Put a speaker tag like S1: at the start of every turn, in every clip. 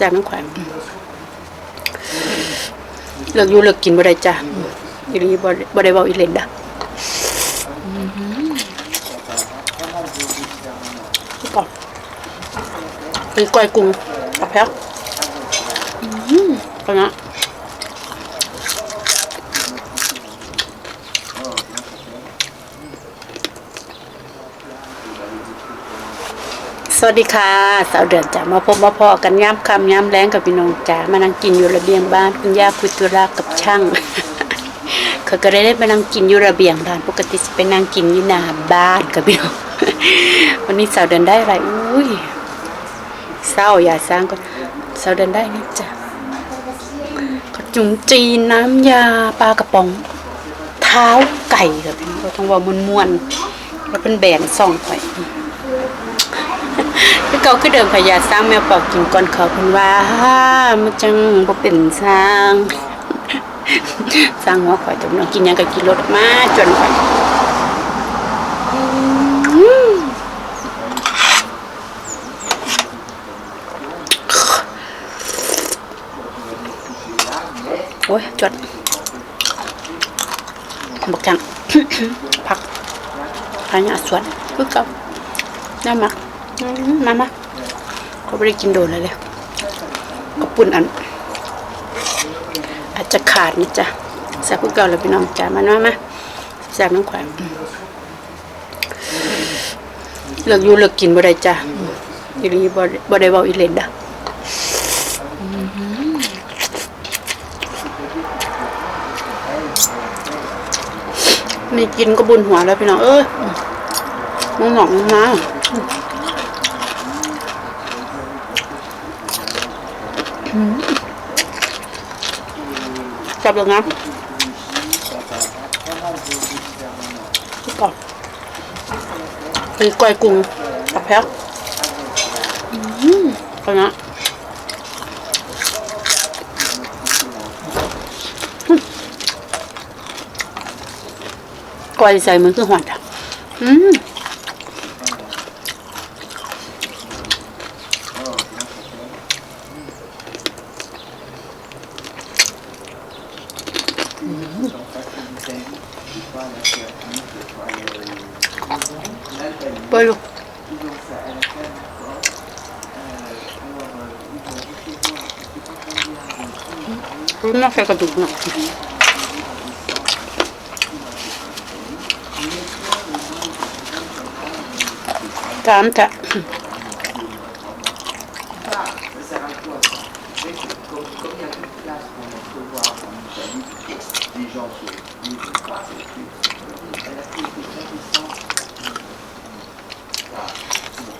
S1: จ้ากน้ำแข็งเลิกอยู่เลิกกินบ่ได้จ้าอีรีบ่บ่ได้เว้าอีเล่นดะก่อนคือก้อยกุ้งกับแพ้วอืมก็นะ สวัสดีค่ะสาวเดือนจ้ะมาพบมาพอกันย้ำคำย้ำแรงกับพี่น้องจ๋ามานั่งกินอยู่ระเบียงบ้านคุณย่าคุยตุระกับช่างเขาก็ได้มานั่งกินอยู่ระเบียงบ้านปกติจะไปนั่งกินอยู่หน้าบ้านกับพี่น้องวันนี้สาวเดือนได้อะไรอุ้ยเศร้าอย่าสร้างก็สาวเดือนได้นี่จ้ะขจุมจีนน้ำยาปลากระป๋อง เท้าไก่กับพี่น้องก็ต้องว่ามวนๆแล้วเป็นแบ่งซ่องไป คือเก่าคือเดิมพยาสร้างแมวเป่ากินก่อนเขาเพิ่นว่ามันจังบ่เป็นสร้างสร้างหัวข่อยแตน้องกินยังก็กินรถมาจนข่อยโอ้ยจดบักจัง ผักพายาสวนคือเก่าได้มาอื มามาเขาไม่ได้กินโดนเลยเลยกระปุ่นอัน อาจจะขาดนะจ๊ะแซ่บพวกเก่าเลยพี่น้องจ้ามามามาแซ่บน้ำแข็งเลิกอยู่เลิกกินบ่ได้จ้ะอีหลีบ่ได้บ่ได้เว้าอีเลนดะนี่กินก็บุญหัวแล้วพี่น้องเอ้ยมองหนองมา จับเลยนะนี่ก่อนคือก้อยกุ้งกับแพ้วอืมก็นะก้อยใส่มือคือหอดอะ อืม ไปลูกรู้น่าใส่กระดูกหน่อยต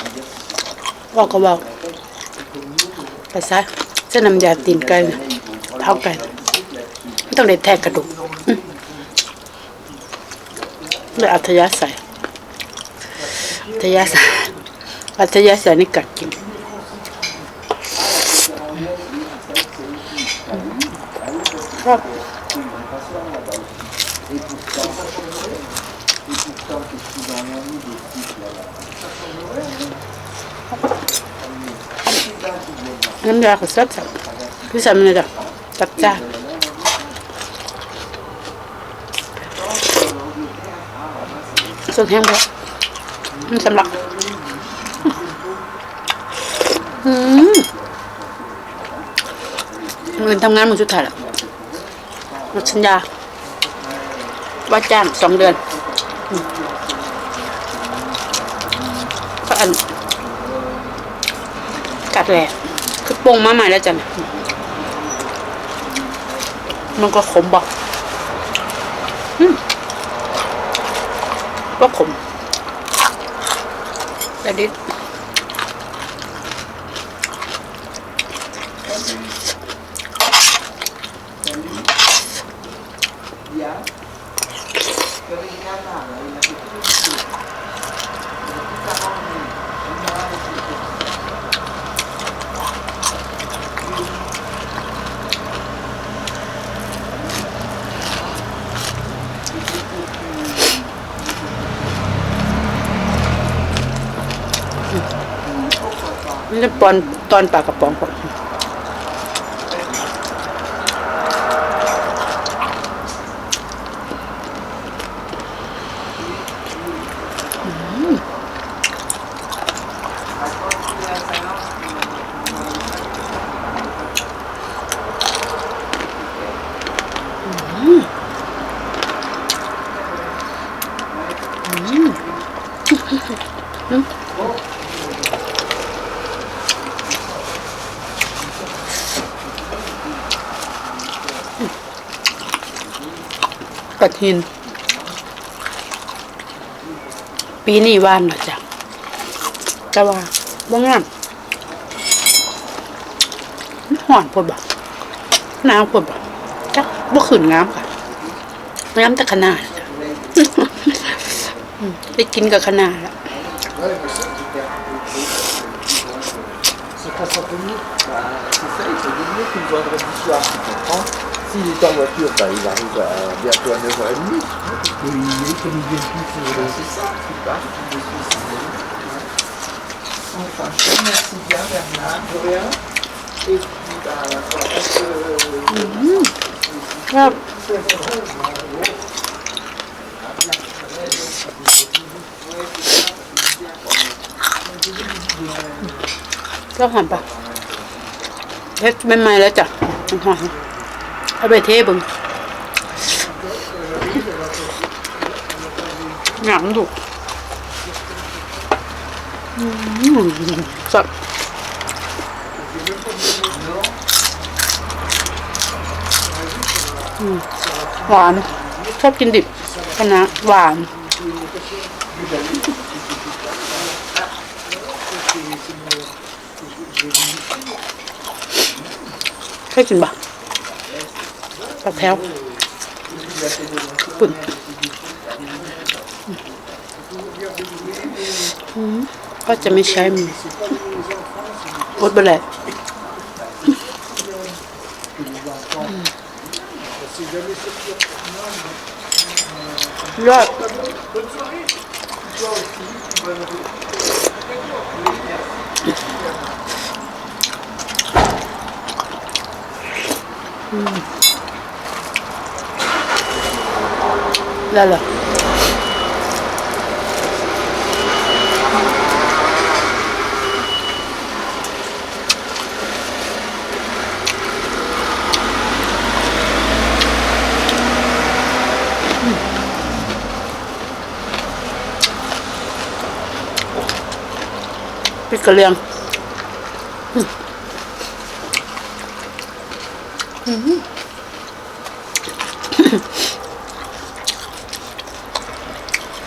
S1: ามจะบอกก็บอกไปซะเส้นน้ำยาตีนไก่น่ะเท่ากันไม่ต้องได้แทกกระดูกอืมเลยอัธยาศัยอัธยาศัยอัธยาศัยนี่กัดกินครับ น้ำยาก็แซ่บๆพี่สามีเลยจ้ะจัดจ้านส่วนแห้งไปมันสำ หรับอืมเงินทำงานมือสุดท้ายแล้วหมดสัญญา ว่าจ้างสองเดือนอืมก็อัน กัดแหละคือปรุงมาใหม่แล้วจ้ะเนี่ยมันก็ขมบอกอืมก็ขมแต่ดิ ตอนตอนปลากระป๋องก่อน
S2: กระทินปีนี้ว่านนะจ๊ะแต่ว่าบ่งามห่อนพดบ่หนาวพดบ่จักบ่ขึ้นงามค่ะงามแต่ขนาดได้กินกับขนาดล้ว
S1: C'est S'il est en voiture, bah, il arrive à bientôt à 9h30. Et il est comme il vient tous. Euh, c'est ça, qui part, Enfin, je te remercie bien Bernard, de rien. Et puis, bah, voilà, parce que...
S2: Euh, mmh. yep. C'est vrai, Sympa. Laisse-moi la tête. เฮ็ดใหม่ๆแล้วจ้ะมันหอาไปเทบึงงามดูอืมสับอืมหวาน ชอบกินดิบคะน้าหวานเคยกินปะ ปลาแถวปุ่นก็จะไม่ใช้มืออดไปเลยยอด ได้เลยพริกกระเลียงอืมอืม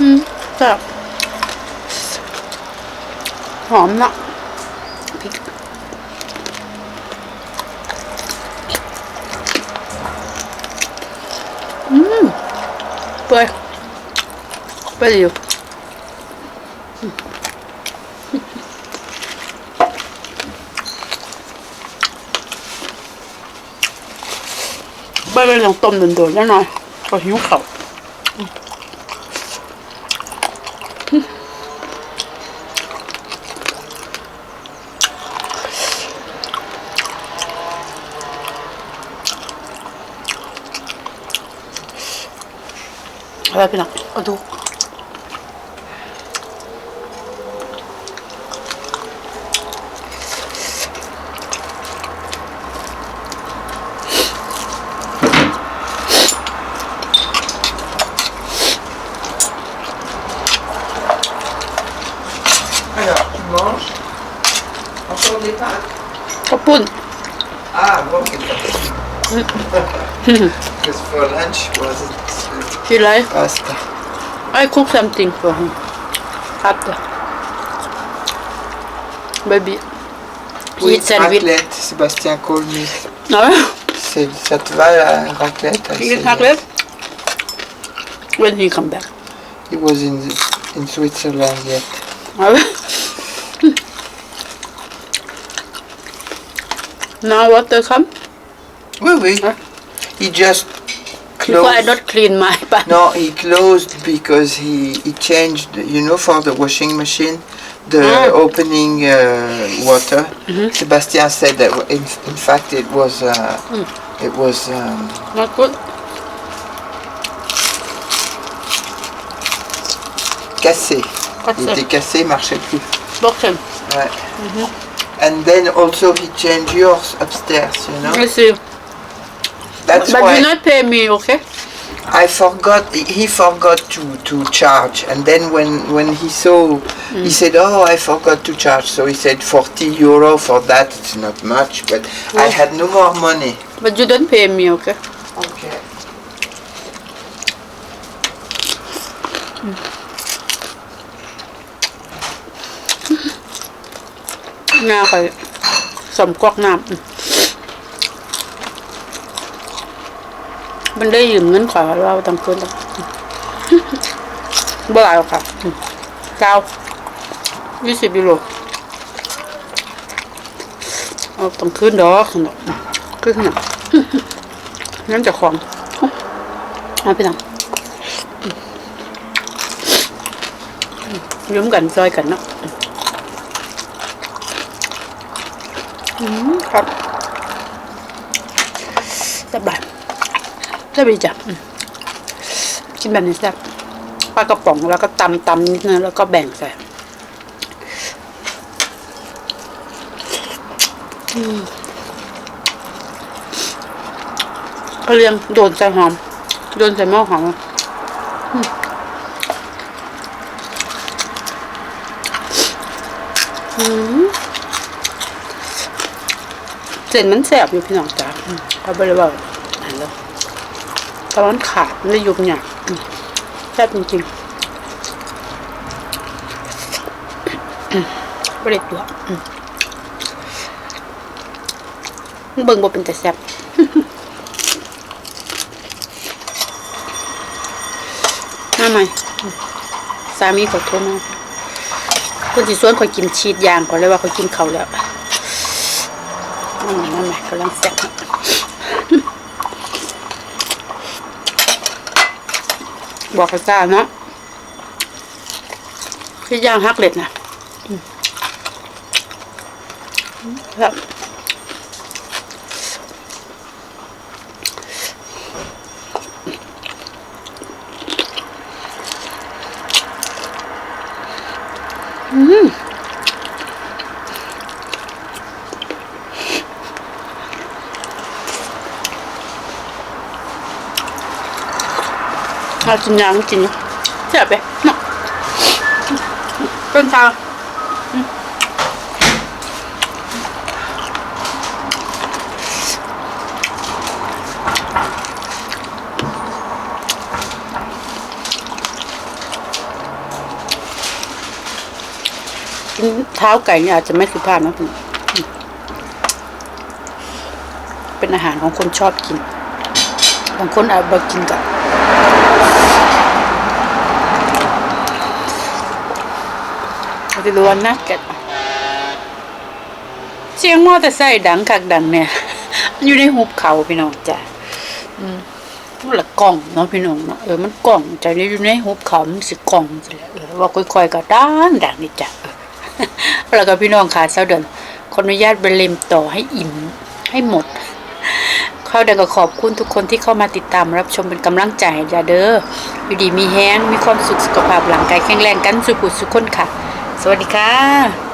S2: อืม แบบหอมนะพริกอืมเปื่อยเปื่อยอยู่ไม่เป็นลองต้มโดนๆแล้วหน่อยก็หิวเขา วอะไรพี่น้องก็ดู
S1: Alors, tu manges Encore des pâtes
S2: ข้าวปุ้น
S1: Ah, bon, c'est Because for lunch, was
S2: You like?
S1: Pasta.
S2: I cook something for him after. Baby. Oui, eat
S1: raclette. Sebastian called me.
S2: Ah ouais?
S1: C'est, ça te va la raclette? I
S2: You eat
S1: said,
S2: raclette? When he come back?
S1: He was in in Switzerland yet. Ah?
S2: Now what they come?
S1: Oui, oui. He just
S2: Because I don't clean my pan
S1: No, he closed because he, he changed, you know, for the washing machine, the
S2: Ah.
S1: opening uh, water. Sebastian said that in, in fact it was uh, it was um,
S2: not good
S1: cassé. Il était cassé, marchait plus.
S2: broken
S1: Ouais. And then also he changed yours upstairs, you know.
S2: See
S1: That's
S2: but
S1: why
S2: you not pay me okay?
S1: I forgot. He forgot to, to charge, and then when, when he saw, mm. he said, "Oh, I forgot to charge." So he said, 40 euro for that. It's not much, but. I had no more money."
S2: But you don't pay me, okay?
S1: Okay.
S2: Mm. coconut. มันได้ยืมเงินขอยเราต้งคืนต้องบ่หลายหรอกค่ะเก้ายี่สิบยูโรเอาต้งคืนดอกขนมคืนขนมนั่นจะของเอาไปทำยืมกันซอยกันเนาะครับแซ่บแบบ แซ่บดีจ้ะอืมกินแบบนี้แซ่บปลากระป๋องแล้วก็ตำตำนิดนึงแล้วก็แบ่งใส่เขาเรียงโดนใส่หอม โดนใส่หม้อหอมเส้นมันแสบอยู่พี่น้องจ้าเขาไม่ได้ว่าอันแล้ว ตอนนั้นขาดไม่ยุบเนี่ยอืมแซ่บจริงๆอืมไม่ได้ตัวอืมเบิ่งบ่เป็นแต่แซ่บมาใหม่อืมสามีขอโทษนะคนที่สวนคอยกินชีดยางก่อนเลยว่าคอยกินเขาวแล้วอืมนั่นแหละกำลังแซ่บ บอกพระเจ้าเนาะคือย่างฮักเล็ดนะอืมครับเรากินยางกินเนาะแซ่บไปเนาะเป็นทางกินเท้าไก่เนี่ยอาจจะไม่สุภาพนะคุณเป็นอาหารของคนชอบกิน บางคนอาจบ่กินกับ ดูวันนะแกะเสียงมอเตอร์ไซค์ดังคักดังเนี่ยอยู่ในหุบเขาพี่น้องจ้ะอืมมันละกล่องเนาะพี่น้องเนาะเออมันกล่องใจอยู่ในหุบเขามันสิกล่องสิละเออว่าค่อยๆก็ดังดังนี่จ้ะเออแล้วก็พี่น้องค่ะเสาเดินขออนุญาตไปเล็มต่อให้อิ่มให้หมดข้าวเดินก็ขอบคุณทุกคนที่เข้ามาติดตามรับชมเป็นกำลังใจให้จ้าเด้ออยู่ดีมีแฮงมีความสุขสุขภาพร่างกายแข็งแรงกันสุขุสุขคนค่ะ สวัสดีค่ะ